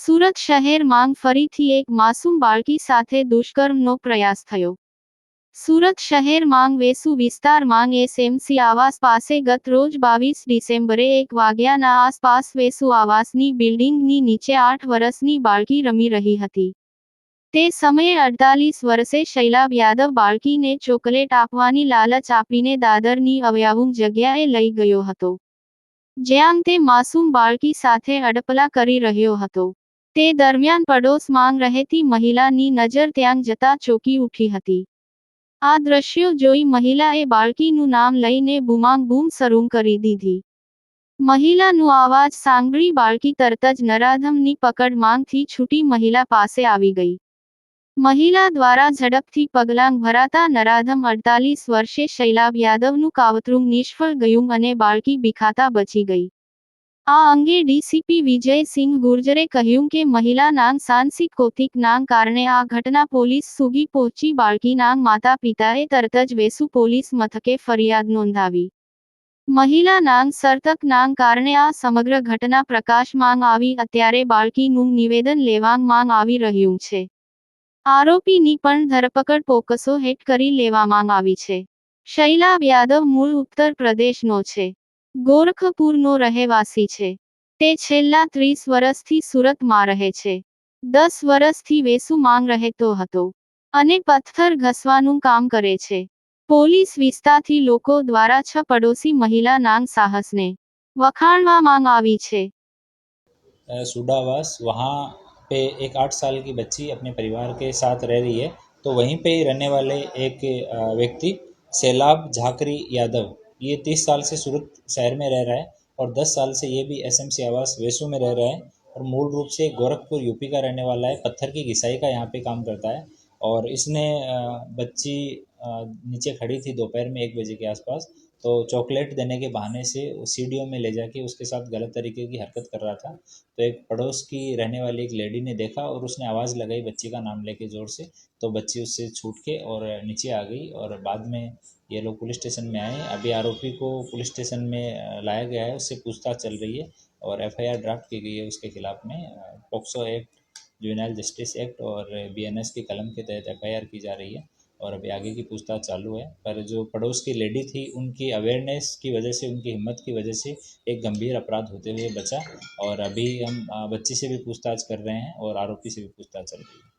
સુરત શહેરમાં ફરીથી એક માસૂમ બાળકી સાથે દુષ્કર્મનો પ્રયાસ થયો. સુરત શહેરમાં વેસુ વિસ્તારમાં એસએમસી આવાસ પાસે ગત રોજ બાવીસ ડિસેમ્બરે એક વાગ્યાના આસપાસ વેસુ આવાસની બિલ્ડિંગની નીચે આઠ વર્ષની બાળકી રમી રહી હતી. તે સમયે અડતાલીસ વર્ષે શૈલાબ યાદવ બાળકીને ચોકલેટ આપવાની લાલચ આપીને દાદરની અવયાવું જગ્યાએ લઈ ગયો હતો. જ્યાં તે માસૂમ બાળકી સાથે અડપલા કરી રહ્યો હતો. તે દરમિયાન પડોશમાં રહેતી મહિલાની નજર ત્યાં જતા ચોકી ઉઠી હતી. આ દ્રશ્યો જોઈ મહિલાએ બાળકીનું નામ લઈને બુમાંગ બૂમ શરૂ કરી દીધી. મહિલાનું અવાજ સાંભળી બાળકી તરત જ નરાધમની પકડ માંગથી છૂટી મહિલા પાસે આવી ગઈ. મહિલા દ્વારા ઝડપથી પગલાં ભરાતા નરાધમ અડતાલીસ વર્ષે શૈલાભ યાદવનું કાવતરું નિષ્ફળ ગયું અને બાળકી બિખાતા બચી ગઈ. આ અંગે ડીસીપી વિજયસિંહ ગુર્જરે કહ્યું કે મહિલાના સાંસિક કૌતિકના કારણે આ ઘટના પોલીસ સુગી પહોંચી બાળકીના માતા પિતાએ તરત જ વેસુ પોલીસ મથકે ફરિયાદ નોંધાવી. મહિલાના સર્તકના કારણે આ સમગ્ર ઘટના પ્રકાશમાં આવી અત્યારે બાળકીનું નિવેદન લેવામાં આવી રહ્યું છે. આરોપીની પણ ધરપકડ પોકસો હેઠ કરી લેવામાં આવી છે. શૈલાબ યાદવ મૂળ ઉત્તર પ્રદેશનો છે. ગોરખપુરનો રહેવાસી છે તે છેલ્લા ત્રીસ વર્ષથી સુરતમાં રહે છે દસ વર્ષથી વેસુ માંગ રહેતો હતો અને પથ્થર ઘસવાનું કામ કરે છે પોલીસ વિસ્તારથી લોકો દ્વારા છ પડોશી મહિલા નાંગ સાહસને વખાણવામાં આવી છે सुडावास वहाँ पे एक आठ साल की बच्ची अपने परिवार के साथ रह रही है तो वहीं पे ही रहने वाले एक व्यक्ति सैलाब झाकरी यादव ये तीस साल से सूरत शहर में रह रहा है और दस साल से ये भी एसएमसी आवास वेसू में रह रहा है और मूल रूप से गोरखपुर यूपी का रहने वाला है, पत्थर की घिसाई का यहाँ पे काम करता है और इसने बच्ची नीचे खड़ी थी दोपहर में एक बजे के आसपास तो चॉकलेट देने के बहाने से सीढ़ियों में ले जाके उसके साथ गलत तरीके की हरकत कर रहा था। तो एक पड़ोस की रहने वाली एक लेडी ने देखा और उसने आवाज़ लगाई बच्ची का नाम लेके ज़ोर से तो बच्ची उससे छूट के और नीचे आ गई और बाद में ये लोग पुलिस स्टेशन में आए। अभी आरोपी को पुलिस स्टेशन में लाया गया है, उससे पूछताछ चल रही है और एफआईआर ड्राफ्ट की गई है उसके खिलाफ में। POCSO act, juvenile justice act और बीएनएस की कलम के तहत एफआईआर की जा रही है। और अभी आगे की पूछताछ चालू है। पर जो पड़ोस की लेडी थी, उनकी अवेयरनेस की वजह से, उनकी हिम्मत की वजह से एक गंभीर अपराध होते हुए बचा। और अभी हम बच्ची से भी पूछताछ कर रहे हैं और आरोपी से भी पूछताछ चल रही है।